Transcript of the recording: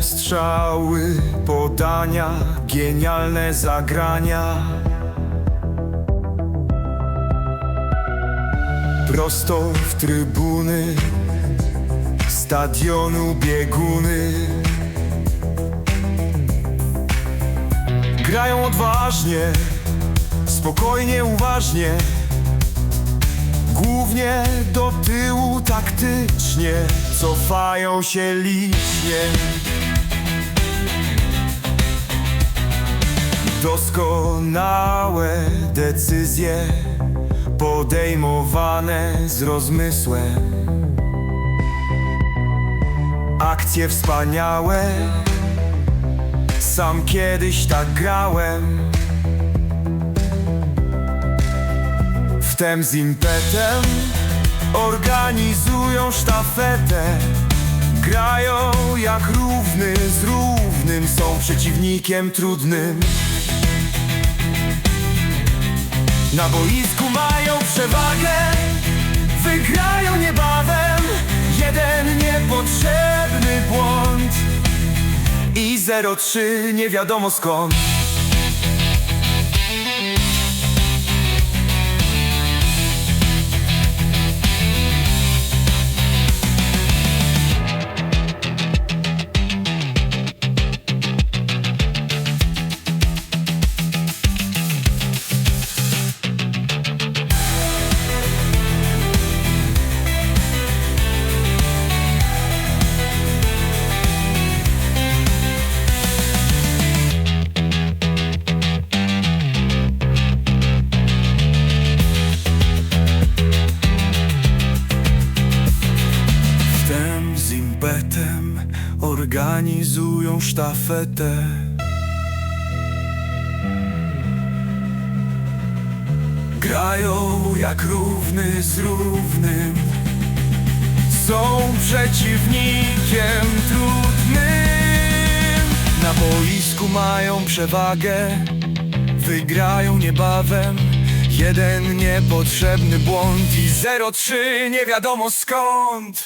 strzały, podania, genialne zagrania. Prosto w trybuny stadionu bieguny. Grają odważnie, spokojnie, uważnie. Głównie do tyłu taktycznie, cofają się licznie. Doskonałe decyzje podejmowane z rozmysłem. Akcje wspaniałe, sam kiedyś tak grałem. Wtem z impetem organizują sztafetę. Grają jak równy z równym, są przeciwnikiem trudnym. Na boisku mają przewagę, wygrają niebawem. Jeden niepotrzebny błąd i 0-3 nie wiadomo skąd. Impetem organizują sztafetę. Grają jak równy z równym. Są przeciwnikiem trudnym. Na boisku mają przewagę, wygrają niebawem. Jeden niepotrzebny błąd i 0-3 nie wiadomo skąd.